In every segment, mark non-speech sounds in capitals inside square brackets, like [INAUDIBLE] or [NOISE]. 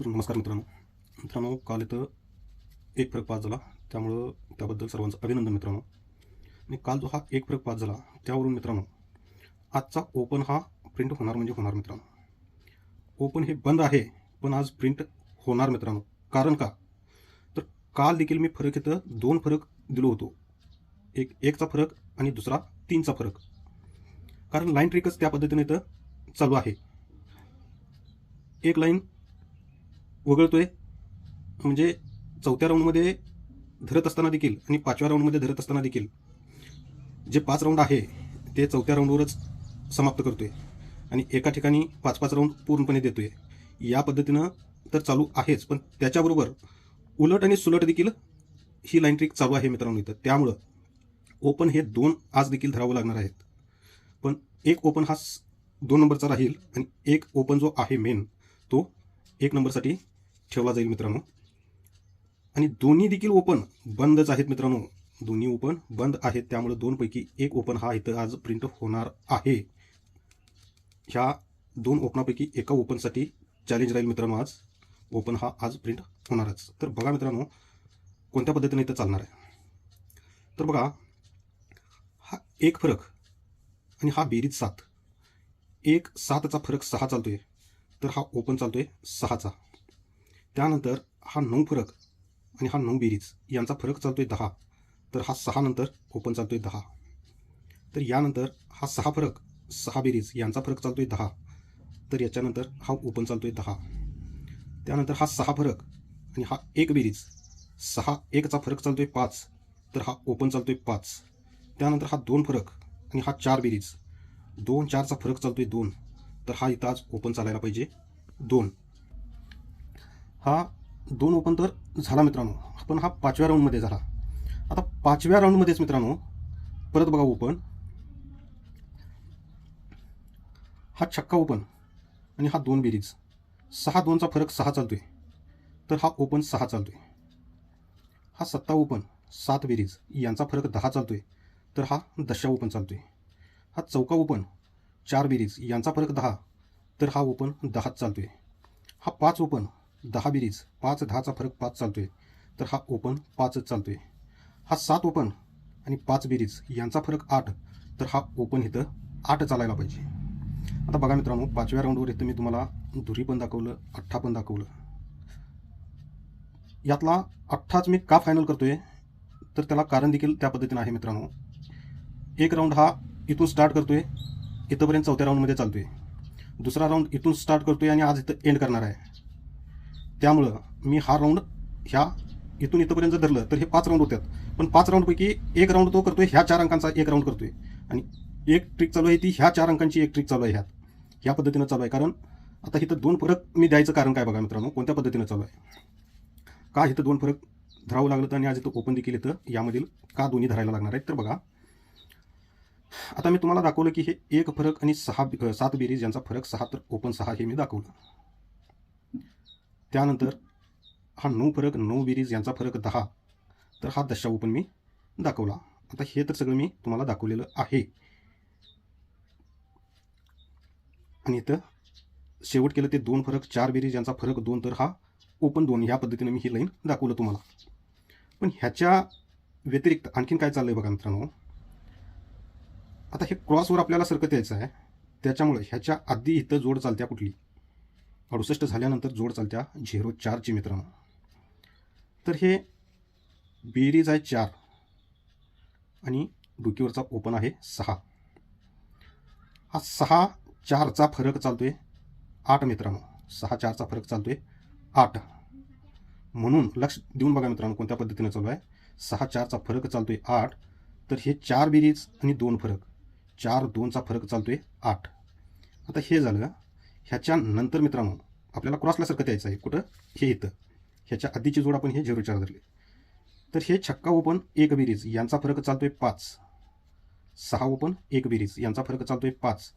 तर नमस्कार मित्रांनो. मित्रांनो काल इथं एक फरक पास झाला. त्यामुळं त्याबद्दल सर्वांचं अभिनंदन मित्रांनो. आणि काल जो हा एक फरक पास झाला त्यावरून मित्रांनो आजचा ओपन हा प्रिंट होणार म्हणजे होणार मित्रांनो. ओपन हे बंद आहे पण आज प्रिंट होणार मित्रांनो. कारण का? तर काल देखील मी फरक इथं दोन फरक दिलो होतो. एक एकचा फरक आणि दुसरा तीनचा फरक. कारण लाईन ट्रिकच त्या पद्धतीने इथं चालू आहे. एक लाईन वगळतोय. म्हणजे चौथ्या राऊंडमध्ये धरत असताना देखील आणि पाचव्या राऊंडमध्ये धरत असताना देखील जे पाच राऊंड आहे ते चौथ्या राऊंडवरच समाप्त करतोय. आणि एका ठिकाणी पाच पाच राऊंड पूर्णपणे देतोय. या पद्धतीनं तर चालू आहेच पण त्याच्याबरोबर उलट आणि सुलट देखील ही लाईन ट्रिक चालू आहे मित्रांनो इथं. त्यामुळं ओपन हे दोन आज देखील धरावं लागणार आहेत. पण एक ओपन हा स- दोन नंबरचा राहील आणि एक ओपन जो आहे मेन तो एक नंबरसाठी ठेवला जाईल मित्रांनो. आणि दोन्ही देखील ओपन बंदच आहेत मित्रांनो. दोन्ही ओपन बंद आहेत. त्यामुळे दोनपैकी एक ओपन हा इथं आज प्रिंट होणार आहे. ह्या दोन ओपनापैकी एका ओपनसाठी चॅलेंज राहील मित्रांनो आज. ओपन हा आज प्रिंट होणारच. तर बघा मित्रांनो कोणत्या पद्धतीने इथं चालणार आहे. तर बघा हा एक फरक आणि हा बेरीज सात. एक सातचा फरक सहा चालतोय. तर हा ओपन चालतोय सहाचा. त्यानंतर हा नऊ फरक आणि हा नऊ बेरीज यांचा फरक चालतो आहे दहा. तर हा सहा नंतर ओपन आहे दहा. तर यानंतर हा सहा फरक सहा बेरीज यांचा फरक चालतो आहे दहा. तर याच्यानंतर हा ओपन चालतो आहे दहा. त्यानंतर हा सहा फरक आणि हा एक बेरीज सहा एकचा फरक चालतो आहे पाच. तर हा ओपन चालतो आहे पाच. त्यानंतर हा दोन फरक आणि हा चार बेरीज दोन चारचा फरक चालतो आहे दोन. तर हा इथं आज ओपन चालायला पाहिजे दोन. हा दोन ओपन तर झाला मित्रांनो. पण हा पाचव्या राऊंडमध्ये झाला. आता पाचव्या राऊंडमध्येच मित्रांनो परत बघा ओपन हा छक्का ओपन आणि हा दोन बेरीज. सहा दोनचा फरक सहा चालतोय. तर हा ओपन सहा चालतोय. हा सत्ता ओपन सात बेरीज यांचा फरक दहा चालतोय. तर हा दशा ओपन चालतोय. हा चौका ओपन चार बेरीज यांचा फरक दहा. तर हा ओपन दहाच चालतोय. हा पाच ओपन दहा बेरीज पाच दहाचा फरक पाच चालतोय. तर हा ओपन पाचच चालतोय. हा सात ओपन आणि पाच बेरीज यांचा फरक आठ. तर हा ओपन इथं आठ चालायला पाहिजे. आता बघा मित्रांनो पाचव्या राऊंडवर इथं मी तुम्हाला धुरी पण दाखवलं अठ्ठा पण दाखवलं. यातला अठ्ठाच मी का फायनल करतोय? तर त्याला कारण देखील त्या पद्धतीनं आहे मित्रांनो. एक राऊंड हा इथून स्टार्ट करतोय इथंपर्यंत चौथ्या राऊंडमध्ये चालतोय. दुसरा राऊंड इथून स्टार्ट करतोय आणि आज इथं एंड करणार आहे. त्यामुळं मी हा राऊंड ह्या इथून इथंपर्यंत जर धरलं तर हे पाच राऊंड होतात पण पाच राऊंडपैकी एक राऊंड तो करतोय ह्या चार अंकांचा एक राऊंड करतोय. आणि एक ट्रिक चालू आहे ती ह्या चार अंकांची एक ट्रिक चालू आहे ह्यात. ह्या पद्धतीनं चालू आहे. कारण आता इथं दोन फरक मी द्यायचं कारण काय बघा मित्रांनो? कोणत्या पद्धतीनं चालू आहे? का इथं दोन फरक धरावं लागलं तर आणि आज इथं ओपन देखील तर यामधील का दोन्ही धरायला लागणार आहेत? तर बघा. आता मी तुम्हाला दाखवलं की हे एक फरक आणि सहा सात बेरीज यांचा फरक सहा तर ओपन सहा हे मी दाखवलं. त्यानंतर हा नऊ फरक नऊ बेरीज यांचा फरक दहा. तर हा दशाऊ पण मी दाखवला. आता हे तर सगळं मी तुम्हाला दाखवलेलं आहे. आणि इथं शेवट केलं ते दोन फरक चार बेरीज यांचा फरक दोन तर हा ओपन दोन. ह्या पद्धतीने मी ही लाईन दाखवलं तुम्हाला. पण ह्याच्या व्यतिरिक्त आणखीन काय चाललं आहे बघा मित्रांनो? आता हे क्रॉसवर आपल्याला सरकत यायचं आहे. त्याच्यामुळे ह्याच्या आधी इथं जोड चालत्या कुठली? अडुसष्ट झाल्यानंतर जोड चालत्या झिरो चारची मित्रांनो. तर हे बेरीज आहे चार आणि डुकीवरचा ओपन आहे सहा. हा सहा चारचा फरक चालतोय आठ मित्रांनो. सहा चारचा फरक चालतोय आठ. म्हणून लक्ष देऊन बघा मित्रांनो कोणत्या पद्धतीने चालू आहे. सहा चारचा फरक चालतोय आठ. तर हे चार बेरीज आणि दोन फरक. चार दोनचा फरक चालतोय आठ. आता हे झालं ह्याच्या नंतर मित्रांनो आपल्याला क्रॉसला सरकत यायचं आहे. कुठं? हे इथं. ह्याच्या आधीची जोड आपण हे झिरो चार धरले. तर हे छक्का ओपन एक बिरीज. यांचा फरक चालतोय पाच. सहा ओपन एक बेरीज. यांचा फरक चालतोय पाच.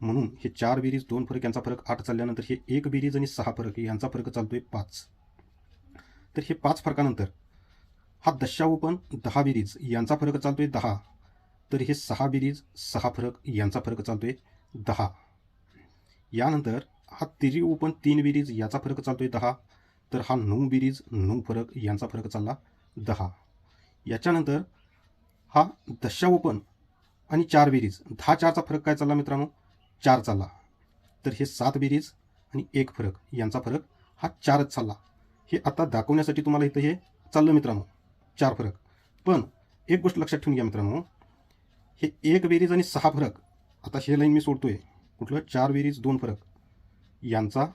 म्हणून हे चार बिरीज दोन फरक यांचा फरक आठ चालल्यानंतर हे एक बिरीज आणि सहा फरक यांचा फरक चालतोय पाच. तर हे पाच फरकानंतर हा दशा ओपन दहा बिरीज. यांचा फरक चालतोय दहा. तर हे सहा बिरीज सहा फरक यांचा फरक चालतोय दहा. यानंतर हा तिरी ओपन तीन बेरीज याचा फरक चालतो आहे दहा. तर हा नऊ बेरीज नऊ फरक यांचा फरक चालला दहा. याच्यानंतर हा दशा ओपन आणि चार बेरीज दहा चारचा फरक काय चालला मित्रांनो? चार चालला. तर हे सात बेरीज आणि एक फरक यांचा फरक हा चारच चालला. हे आता दाखवण्यासाठी तुम्हाला इथं हे चाललं मित्रांनो चार फरक. पण एक गोष्ट लक्षात ठेवून घ्या मित्रांनो हे एक बेरीज आणि सहा फरक आता हे लाईन मी सोडतो आहे कुठलं? चार बेरीज दोन फरक. यांचा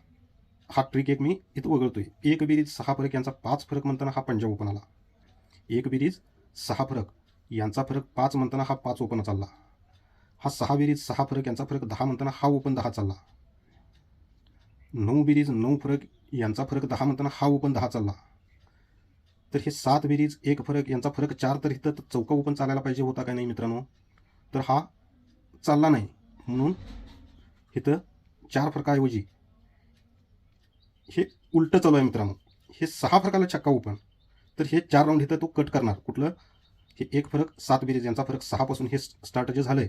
हा ट्रिक एक मी इथं वगळतो आहे एक बेरीज सहा फरक यांचा पाच फरक म्हणताना हा पंजाब ओपन आला. एक बेरीज सहा फरक यांचा फरक पाच म्हणताना हा पाच ओपन चालला. हा सहा बेरीज सहा फरक यांचा फरक दहा म्हणताना हा ओपन दहा चालला. नऊ बेरीज नऊ फरक यांचा फरक दहा म्हणताना हा ओपन दहा चालला. तर हे सात बेरीज एक फरक यांचा फरक चार तर इथं चौका ओपन चालायला पाहिजे होता काय नाही मित्रांनो? तर हा चालला नाही. म्हणून इथं चार फरकाऐवजी. हे उलटं चालू आहे मित्रांनो. हे सहा फरकाला छक्का ओपन तर हे चार राऊंड इथं तो कट करणार. कुठलं? हे एक फरक सात बेरीज यांचा फरक सहापासून हे स्टार्ट जे आहे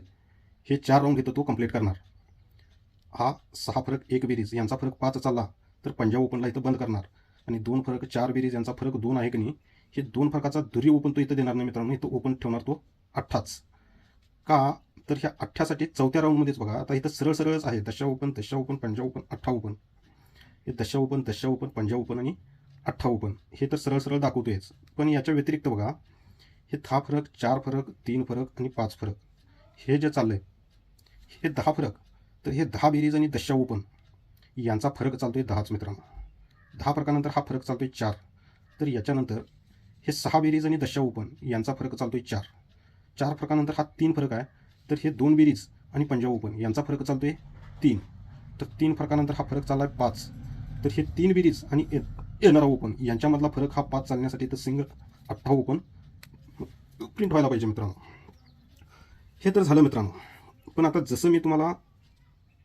हे चार राऊंड इथं तो कंप्लीट करणार. हा सहा फरक एक बेरीज यांचा फरक पाच चालला तर पंजाब ओपनला इथं बंद करणार. आणि दोन फरक चार बेरीज यांचा फरक दोन आहे की नाही हे दोन फरकाचा दुरी ओपन तो इथं देणार नाही मित्रांनो. इथं ओपन ठेवणार तो अठ्ठाच. का? तर ह्या अठ्ठ्यासाठी चौथ्या राऊंडमध्येच बघा. आता इथं सरळ सरळच आहे. दशा ओपन दशा ओपन पंजाब ओपन अठ्ठा ओपन. हे दशा ओपन दशा ओपन पंजा ओपन आणि अठ्ठा ओपन. हे तर सरळ सरळ दाखवतोयच पण याच्या व्यतिरिक्त बघा हे दहा फरक चार फरक तीन फरक आणि पाच फरक. हे जे चाललंय हे दहा फरक. तर हे दहा बेरीज आणि दशा ओपन. यांचा फरक चालतोय दहाच मित्रांनो. दहा फरकानंतर हा फरक चालतोय चार. तर याच्यानंतर हे सहा बेरीज आणि दशा ओपन. यांचा फरक चालतोय चार. चार फरकानंतर हा तीन फरक आहे. तर हे दोन बेरीज आणि पंजाब ओपन यांचा फरक चालतो आहे तीन. तर तीन फरकानंतर हा फरक चालला आहे पाच. तर हे तीन बेरीज आणि येणारा ओपन यांच्यामधला फरक हा पाच चालण्यासाठी तर सिंगल अठ्ठा ओपन प्रिंट व्हायला पाहिजे मित्रांनो. हे तर झालं मित्रांनो. पण आता जसं मी तुम्हाला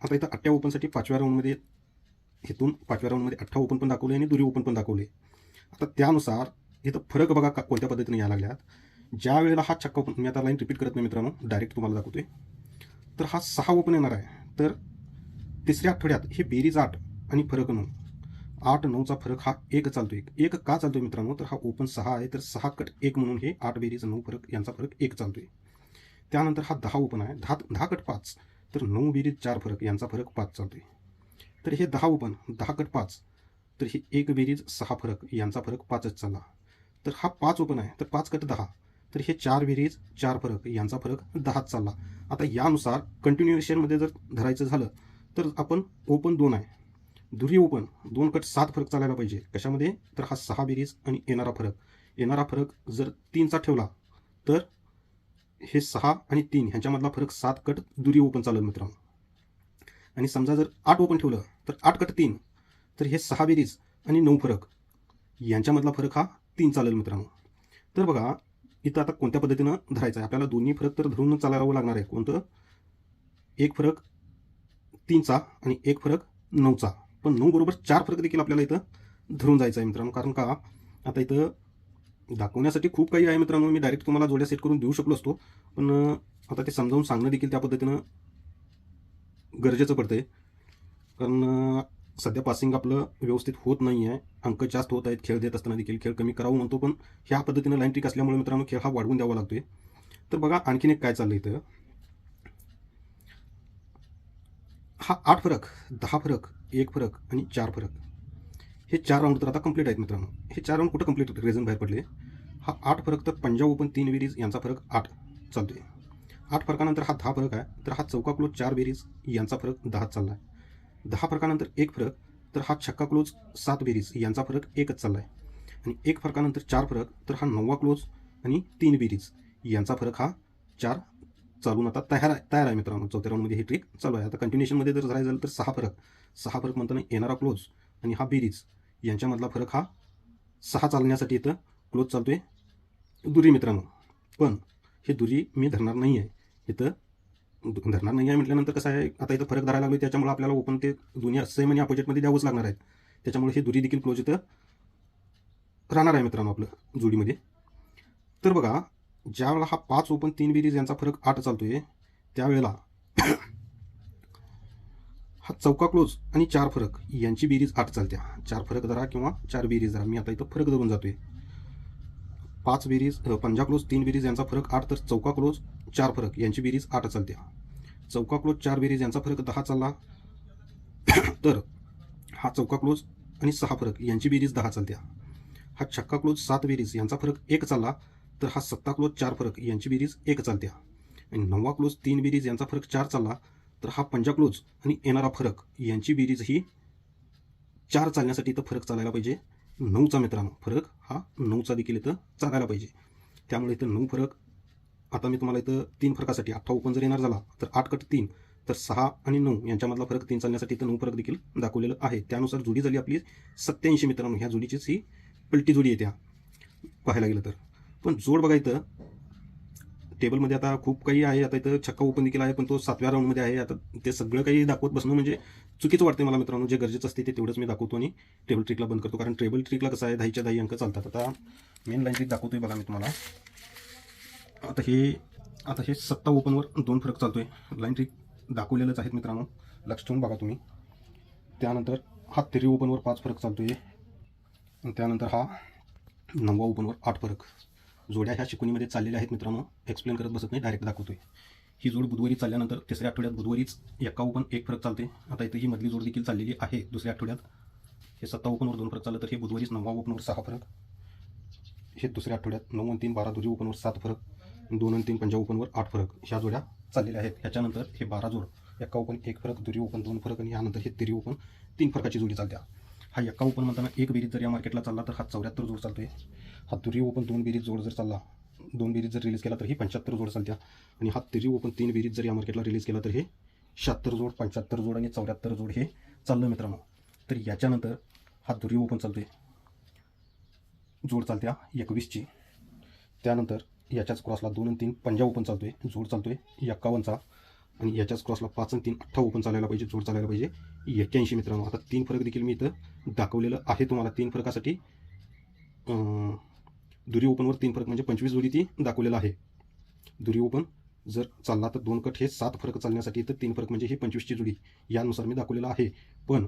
आता इथं अठ्ठ्या ओपनसाठी पाचव्या राऊंडमध्ये इथून पाचव्या राऊंडमध्ये अठ्ठा ओपन पण दाखवले आणि दुरी ओपन पण दाखवले. आता त्यानुसार इथं फरक बघा का कोणत्या पद्धतीने यायला लागल्यात. ज्या वेळेला हा छक्का ओपन मी आता लाईन रिपीट करत नाही मित्रांनो डायरेक्ट तुम्हाला दाखवतोय. तर हा सहा ओपन येणार आहे. तर तिसऱ्या आठवड्यात हे बेरीज आठ आणि फरक नऊ. आठ नऊचा फरक हा एक चालतोय. एक का चालतोय मित्रांनो? तर हा ओपन सहा आहे. तर सहा कट एक म्हणून हे आठ बेरीज नऊ फरक यांचा फरक एक चालतोय. त्यानंतर हा दहा ओपन आहे. दहा दहा कट पाच. तर नऊ बेरीज चार फरक यांचा फरक पाच चालतोय. तर हे दहा ओपन दहा कट पाच. तर हे एक बेरीज सहा फरक यांचा फरक पाचच चालला. तर हा पाच ओपन आहे. तर पाच कट दहा. तर हे चार बेरीज चार फरक यांचा फरक दहाच चालला. आता यानुसार कंटिन्युएशनमध्ये जर धरायचं झालं तर आपण ओपन दोन आहे. दुरी ओपन दोन कट सात फरक चालायला पाहिजे. कशामध्ये? तर हा सहा बेरीज आणि येणारा फरक. येणारा फरक जर तीनचा ठेवला तर हे सहा आणि तीन ह्यांच्यामधला फरक सात कट दुरी ओपन चालेल मित्रांनो. आणि समजा जर आठ ओपन ठेवलं तर आठ कट तीन तर हे सहा बेरीज आणि नऊ फरक. यांच्यामधला फरक हा तीन चालेल मित्रांनो. तर बघा इथं आता कोणत्या पद्धतीनं धरायचं आहे? आपल्याला दोन्ही फरक तर धरून चालावं लागणार आहे. कोणतं? एक फरक तीनचा आणि एक फरक नऊचा. पण नऊ बरोबर चार फरक देखील आपल्याला इथं धरून जायचं आहे मित्रांनो. कारण का? आता इथं दाखवण्यासाठी खूप काही आहे मित्रांनो. मी डायरेक्ट तुम्हाला जोड्या सेट करून देऊ शकलो असतो. पण आता ते समजावून सांगणं देखील त्या पद्धतीनं गरजेचं पडतंय. कारण सध्या पासिंग आपलं व्यवस्थित होत नाही आहे अंक जास्त होत आहेत. खेळ देत असताना देखील खेळ कमी करावं म्हणतो पण ह्या पद्धतीनं लाईन ट्रिक असल्यामुळे मित्रांनो खेळ हा वाढवून द्यावा लागतोय. तर बघा आणखीन एक काय चाललं इथं. हा आठ फरक दहा फरक एक फरक आणि चार फरक. हे चार राऊंड तर आता कंप्लीट आहेत मित्रांनो. हे चार राऊंड कुठं कंप्लीट होते रिझन बाहेर पडले. हा आठ फरक तर पंजाब ओपन तीन बेरीज यांचा फरक आठ चालतोय. आठ फरकानंतर हा दहा फरक आहे. तर हा चौका क्लोज चार बेरीज यांचा फरक दहा चालला आहे दहा फरकानंतर एक फरक तर हा छक्का क्लोज सात बेरीज यांचा फरक एकच चालला आहे आणि एक फरकानंतर चार फरक तर हा नववा क्लोज आणि तीन बेरीज यांचा फरक हा चार चालून आता तयार आहे तयार आहे मित्रांनो. चौथ्या राऊंडमध्ये ही ट्रिक चालू आहे. आता कंटिन्युएशनमध्ये जर झालं तर सहा फरक. सहा फरक म्हणताना येणारा क्लोज आणि हा बेरीज यांच्यामधला फरक हा सहा चालण्यासाठी इथं क्लोज चालतो आहे दुरी मित्रांनो. पण हे दुरी मी धरणार नाही आहे इथं धरणार नाही. आहे म्हटल्यानंतर कसं आहे आता इथं फरक धरायला लागलो त्याच्यामुळे आपल्याला ओपन ते दोन्ही सेम आणि अपोजिटमध्ये द्यावंच लागणार आहेत त्याच्यामुळे हे दुरी देखील क्लोज इथं राहणार आहे मित्रांनो आपलं जोडीमध्ये. तर बघा ज्यावेळेला हा पाच ओपन तीन बेरीज यांचा फरक आठ चालतोय त्यावेळेला [CLEARS THROAT] हा चौका क्लोज आणि चार फरक यांची बेरीज आठ चालत्या. चार फरक धरा किंवा चार बेरीज धरा. मी आता इथं फरक धरून जातोय. पाच बेरीज पंजा क्लोज तीन बेरीज यांचा फरक आठ तर चौका क्लोज चार फरक. यांची बेरीज आठ चालत्या चौका क्लोज चार बेरीज यांचा फरक दहा चालला. [COUGHS] तर हा चौका क्लोज आणि सहा फरक यांची बेरीज दहा चालत्या हा छक्का क्लोज सात बेरीज यांचा फरक एक चालला तर हा सत्ता क्लोज चार फरक यांची बेरीज एक चालत्या आणि नववा क्लोज तीन बेरीज यांचा फरक चार चालला तर हा पंजा क्लोज आणि येणारा फरक यांची बेरीज ही चार चालण्यासाठी तर फरक चालायला पाहिजे. नऊचा मित्रांनो फरक हा नऊचा देखील इथं चालायला पाहिजे. त्यामुळे इथं नऊ फरक आता मी तुम्हाला इथं तीन फरकासाठी अठ्ठा ओपन जर येणार झाला तर आठ कट तीन तर सहा आणि नऊ यांच्यामधला फरक तीन चालण्यासाठी इथं नऊ फरक देखील दाखवलेलं आहे. त्यानुसार जोडी झाली आपली सत्याऐंशी मित्रांनो ह्या जोडीचीच ही पलटी जोडी येत्या पाहायला गेलं तर. पण जोड बघा इथं टेबलमध्ये आता खूप काही आहे आता इथं छक्का ओपन देखील आहे पण तो सातव्या राऊंडमध्ये आहे आता ते सगळं काही दाखवत बसणं म्हणजे चुकीचं वाटते मला मित्रांनो. जे गरजेचं असते ते तेवढंच मी दाखवतो आणि टेबल ट्रिकला बंद करतो. कारण टेबल ट्रिकला कसं आहे दहाच्या दहा अंक चालतात. आता मेन लाईन ट्रिक दाखवतोय बघा मी तुम्हाला. आता हे आता हे सत्ता ओपनवर दोन फरक चालतोय. लाईन ट्रिक दाखवलेलंच आहेत मित्रांनो. लक्ष ठेवून बघा तुम्ही. त्यानंतर हा तेरी ओपनवर पाच फरक चालतोय. आहे त्यानंतर हा नववा ओपनवर आठ फरक. जोड्या ह्या शिकवणीमध्ये चाललेल्या आहेत मित्रांनो. एक्सप्लेन करत बसत नाही डायरेक्ट दाखवतोय. ही जोड बुधवारी चालल्यानंतर तिसऱ्या आठवड्यात बुधवारीच एका ओपन एक फरक चालते. आता इथं ही मधली जोड देखील चाललेली आहे दुसऱ्या आठवड्यात. हे सत्ता ओपनवर दोन फरक चाललं तर हे बुधवारीच नववा ओपनवर सहा फरक हे दुसऱ्या आठवड्यात नऊ आणि तीन बारा दुरी ओपनवर सात फरक दोन आणि तीन पंजा ओपनवर आठ फरक ह्या जोड्या चाललेल्या आहेत. ह्याच्यानंतर हे बारा जोड एका ओपन एक फरक दुरी ओपन दोन फरक आणि यानंतर हे तिरी ओपन तीन फरकाची जोडी चालत्या. हा एका ओपन म्हणताना एक बेरीज जर या मार्केटला चालला तर हा चौऱ्याहत्तर जोड चालतोय. हा दुरी ओपन दोन बेरीज जोड जर चालला दोन बेरीज जर रिलीज केला तर ही पंच्याहत्तर जोड चालत्या. आणि हा तरी ओपन तीन बेरीज जर या मार्केटला रिलीज केला तर हे शहात्तर जोड पंच्याहत्तर जोड आणि चौऱ्याहत्तर जोड हे चाललं मित्रांनो. तर याच्यानंतर हा दुरी ओपन चालतोय. जोड चालत्या एकवीसची. त्यानंतर याच्याच क्रॉसला दोन आणि तीन पंजा ओपन चालतोय. जोड चालतोय एकावन्नचा. आणि याच्याच क्रॉसला पाच आणि तीन अठ्ठा ओपन चालायला पाहिजे जोड चालायला पाहिजे. एक्क्याऐंशी मित्रांनो. आता तीन फरक देखील मी इथं दाखवलेलं आहे तुम्हाला. तीन फरकासाठी दुरी ओपनवर तीन फरक म्हणजे पंचवीस जोडी ती दाखवलेला आहे. दुरी ओपन जर चालला तर दोन कट हे सात फरक चालण्यासाठी तर तीन फरक म्हणजे ही पंचवीसची जोडी यानुसार मी दाखवलेलं आहे. पण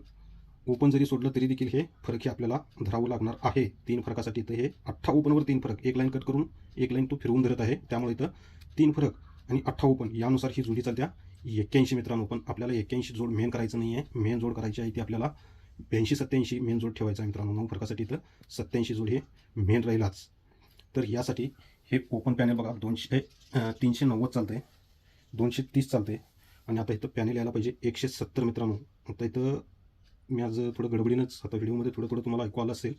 ओपन जरी सोडलं तरी देखील हे फरक हे आपल्याला धरावं लागणार आहे. तीन फरकासाठी इथं हे अठ्ठा ओपनवर तीन फरक एक लाईन कट करून एक लाईन तो फिरवून धरत आहे. त्यामुळे इथं तीन फरक आणि अठ्ठा ओपन यानुसार ही जोडी चालत्या एक्क्याऐंशी मित्रांनो पण आपल्याला एक्क्याऐंशी जोड मेन करायचं नाही आहे मेन जोड करायची आहे ती आपल्याला ब्याऐंशी सत्याऐंशी मेन जोड ठेवायचा आहे मित्रांनो. नऊ फरकासाठी इथं सत्याऐंशी जोड हे मेन राहिलाच. तर यासाठी हे ओपन पॅनेल बघा दोनशे तीनशे नव्वद चालतंय दोनशे तीस चालते आणि आता इथं पॅनेल यायला पाहिजे एकशे सत्तर मित्रांनो. आता इथं मी आज थोडं गडबडीनंच आता व्हिडिओमध्ये थोडं थोडं तुम्हाला ऐकू आलं असेल.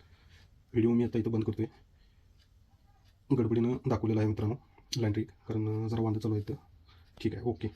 व्हिडिओ मी आता इथं बंद करतो आहे गडबडीनं दाखवलेला आहे मित्रांनो लँड्रिक कारण जरा वांदा चालू आहे इथं. ठीक आहे ओके.